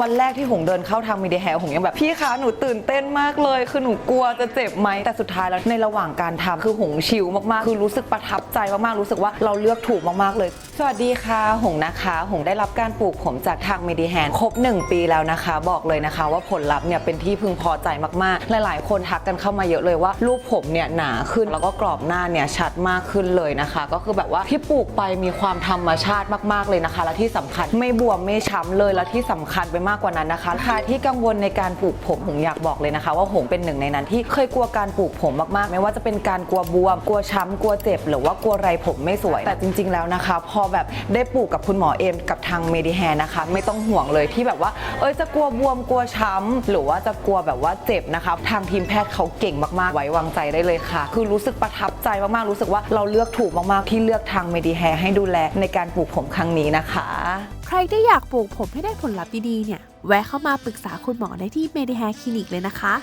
วันแรกที่หงเดินเข้าทางมีเดียแฮร์หงยังแบบ พี่คะหนูตื่นเต้นมากเลย คือหนูกลัวจะเจ็บไหม แต่สุดท้ายแล้วในระหว่างการทำคือหงชิลมากๆ คือรู้สึกประทับใจมากๆ รู้สึกว่าเราเลือกถูกมากๆเลย สวัสดีค่ะ หงนะคะ หงได้รับการปลูกผมจากทางเมดียแฮร์ครบ 1 ปีแล้วนะคะ บอกเลยนะคะว่าผลลัพธ์เนี่ยเป็นที่พึงพอใจมากๆ หลายๆ คนทักกันเข้ามาเยอะเลยว่ารูปผมเนี่ยหนาขึ้นแล้วก็กรอบหน้าเนี่ยชัดมากขึ้นเลยนะคะ ก็คือแบบว่าที่ปลูกไปมีความธรรมชาติมากๆเลยนะคะ และที่สำคัญไม่บวมไม่ช้ำเลยและที่สำคัญไปมากกว่านั้นนะคะใครที่กังวลในการปลูกผมหงอยากบอกเลยนะคะ ว่าหงเป็นหนึ่งในนั้นที่เคยกลัวการปลูกผมมากๆ ไม่ว่าจะเป็นการกลัวบวม กลัวช้ำกลัวเจ็บ หรือว่ากลัวไรผมไม่สวยแต่จริง ๆแล้วนะคะพอแบบได้ปลูกกับคุณหมอเอมกับทางเมดิแฮนะคะ ไม่ต้องห่วงเลยที่แบบว่า เอ้ยจะกลัวบวมกลัวช้ำหรือว่าจะกลัวแบบว่าเจ็บนะคะ ทางทีมแพทย์เขาเก่งมากๆ ไว้วางใจได้เลยค่ะ คือรู้สึกประทับใจมากๆ รู้สึกว่าเราเลือกถูกมากๆ ที่เลือกทางเมดิแฮให้ดูแลในการปลูกผมครั้งนี้นะคะ ใครที่อยากปลูกผมให้ได้ผลลัพธ์ดีๆเนี่ยแวะเข้ามาปรึกษาคุณหมอได้ที่ Medihair Clinic เลยนะคะ